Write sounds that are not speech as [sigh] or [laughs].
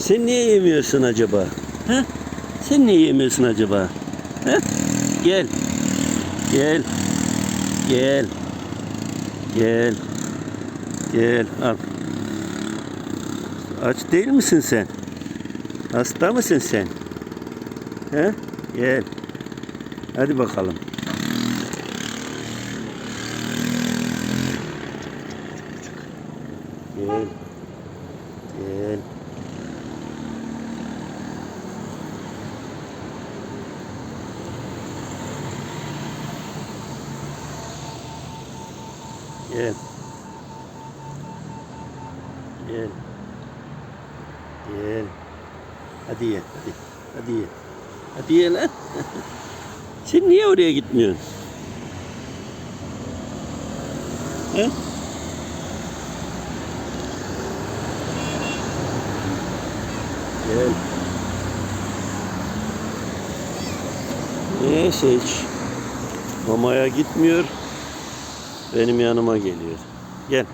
Sen niye yemiyorsun acaba? Ha? Sen niye yemiyorsun acaba? Ha? Gel. Gel. Gel. Gel. Gel. Al. Aç değil misin sen? Hasta mısın sen? He? Gel. Hadi bakalım. Gel. Gel. Gel. Gel. Gel. Hadi ye, hadi. Hadi ye. Hadi ye lan. [laughs] Sen niye oraya gitmiyorsun? He? Gel. Neyse hiç mamaya gitmiyor. Benim yanıma geliyor. Gel.